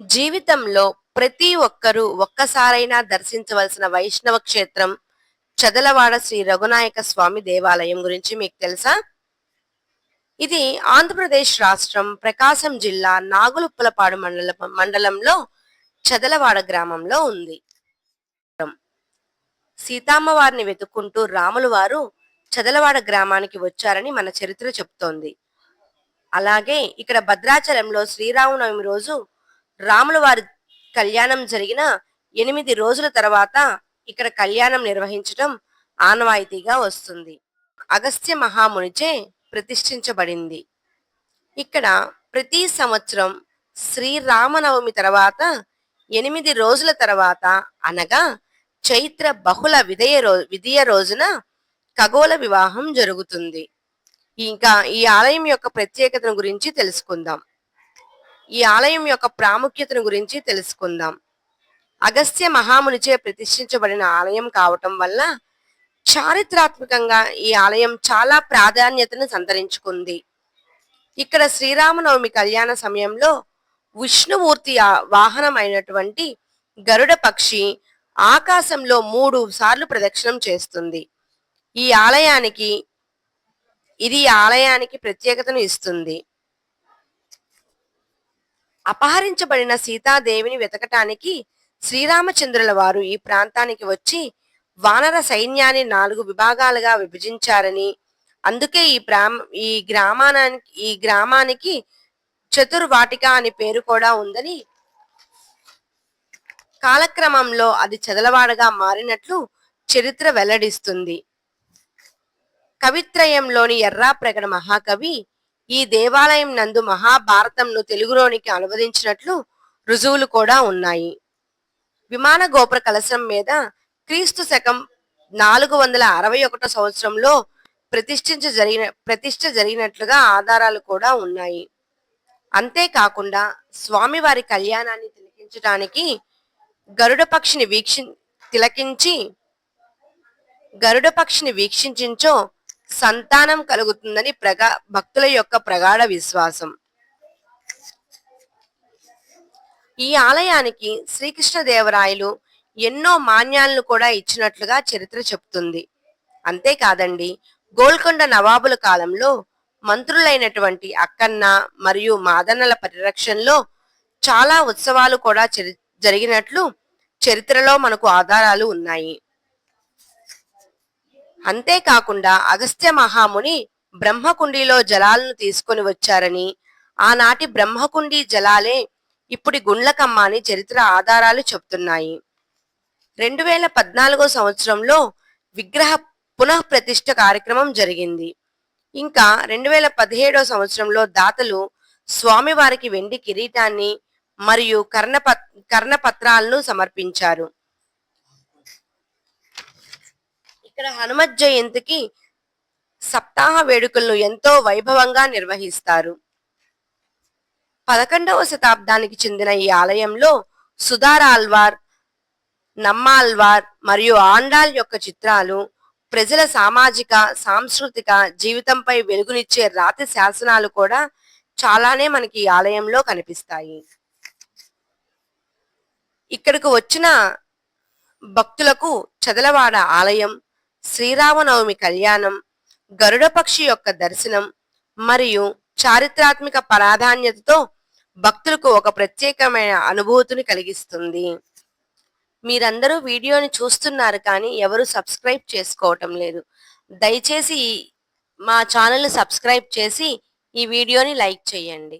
జీవితంలో ప్రతి ఒక్కరూ ఒక్కసారైనా దర్శించవలసిన వైష్ణవ క్షేత్రం చదలవాడ శ్రీ రఘునాయక స్వామి దేవాలయం గురించి మీకు తెలుసా? ఇది ఆంధ్రప్రదేశ్ రాష్ట్రం ప్రకాశం జిల్లా నాగులుప్పలపాడు మండల మండలంలో చదలవాడ గ్రామంలో ఉంది. సీతామ్మవారిని వెతుక్కుంటూ రాములు వారు చదలవాడ గ్రామానికి వచ్చారని మన చరిత్ర చెప్తోంది. అలాగే ఇక్కడ భద్రాచలంలో శ్రీరామనవమి రోజు రాముల వారి కళ్యాణం జరిగిన ఎనిమిది రోజుల తర్వాత ఇక్కడ కళ్యాణం నిర్వహించడం ఆనవాయితీగా వస్తుంది. అగస్త్య మహామునిచే ప్రతిష్ఠించబడింది. ఇక్కడ ప్రతి సంవత్సరం శ్రీరామనవమి తర్వాత ఎనిమిది రోజుల తర్వాత అనగా చైత్ర బహుళ విదయ రో విధియ రోజున ఖగోళ వివాహం జరుగుతుంది. ఇంకా ఈ ఆలయం యొక్క ప్రత్యేకతను గురించి తెలుసుకుందాం. ఈ ఆలయం యొక్క ప్రాముఖ్యతను గురించి తెలుసుకుందాం. అగస్త్య మహామునిచే ప్రతిష్ఠించబడిన ఆలయం కావటం వల్ల చారిత్రాత్మకంగా ఈ ఆలయం చాలా ప్రాధాన్యతను సంతరించుకుంది. ఇక్కడ శ్రీరామనవమి కళ్యాణ సమయంలో విష్ణుమూర్తి వాహనం అయినటువంటి గరుడ పక్షి ఆకాశంలో మూడు సార్లు ప్రదక్షిణం చేస్తుంది. ఈ ఆలయానికి ఇది ఆలయానికి ప్రత్యేకతను ఇస్తుంది. అపహరించబడిన సీతాదేవిని వెతకటానికి శ్రీరామచంద్రుల వారు ఈ ప్రాంతానికి వచ్చి వానర సైన్యాన్ని నాలుగు విభాగాలుగా విభజించారని. అందుకే ఈ ప్రాం ఈ గ్రామానికి ఈ గ్రామానికి చతుర్వాటిక అని పేరు కూడా ఉందని కాలక్రమంలో అది చదలవాడగా మారినట్లు చరిత్ర వెల్లడిస్తుంది. కవిత్రయంలోని ఎర్రాప్రగడ మహాకవి ఈ దేవాలయం నందు మహాభారతంను తెలుగులోనికి అనువదించినట్లు రుజువులు కూడా ఉన్నాయి. విమాన గోపుర కలశం మీద క్రీస్తు శకం నాలుగు వందల అరవై ఒకటో సంవత్సరంలో ప్రతిష్ఠించ జరిగిన ప్రతిష్ఠ జరిగినట్లుగా ఆధారాలు కూడా ఉన్నాయి. అంతేకాకుండా స్వామివారి కళ్యాణాన్ని తిలకించడానికి గరుడ పక్షిని వీక్షి తిలకించి గరుడ పక్షిని వీక్షించించో సంతానం కలుగుతుందని ప్రగా భక్తుల యొక్క ప్రగాఢ విశ్వాసం. ఈ ఆలయానికి శ్రీకృష్ణదేవరాయలు ఎన్నో మాన్యాలను కూడా ఇచ్చినట్లుగా చరిత్ర చెప్తుంది. అంతేకాదండి గోల్కొండ నవాబుల కాలంలో మంత్రులైనటువంటి అక్కన్న మరియు మాదన్నల పరిరక్షణలో చాలా ఉత్సవాలు కూడా చరి- జరిగినట్లు చరిత్రలో మనకు ఆధారాలు ఉన్నాయి. అంతేకాకుండా అగస్త్య మహాముని బ్రహ్మకుండిలో జలాలను తీసుకొని వచ్చారని ఆనాటి బ్రహ్మకుండి జలాలే ఇప్పటి గుండ్లకమ్మ అని చరిత్ర ఆధారాలు చెబుతున్నాయి. రెండు వేల పద్నాలుగో సంవత్సరంలో విగ్రహ పునః ప్రతిష్ఠ కార్యక్రమం జరిగింది. ఇంకా రెండు వేల పదిహేడో సంవత్సరంలో దాతలు స్వామివారికి వెండి కిరీటాన్ని మరియు కర్ణపత్ కర్ణపత్రాలను సమర్పించారు. ఇక్కడ హనుమత్ జయంతికి సప్తాహ వేడుకలను ఎంతో వైభవంగా నిర్వహిస్తారు. పదకొండవ శతాబ్దానికి చెందిన ఈ ఆలయంలో సుధార ఆల్వార్ నమ్మాల్వార్ మరియు ఆండాల్ యొక్క చిత్రాలు ప్రజల సామాజిక సాంస్కృతిక జీవితంపై వెలుగునిచ్చే రాతి శాసనాలు కూడా చాలానే మనకి ఈ ఆలయంలో కనిపిస్తాయి. ఇక్కడకు వచ్చిన భక్తులకు చదలవాడ ఆలయం శ్రీరామనవమి కళ్యాణం గరుడపక్షి యొక్క దర్శనం మరియు చారిత్రాత్మక ప్రాధాన్యతతో భక్తులకు ఒక ప్రత్యేకమైన అనుభూతిని కలిగిస్తుంది. మీరందరూ వీడియోని చూస్తున్నారు కానీ ఎవరు సబ్స్క్రైబ్ చేసుకోవటం లేదు. దయచేసి మా ఛానల్ సబ్స్క్రైబ్ చేసి ఈ వీడియోని లైక్ చేయండి.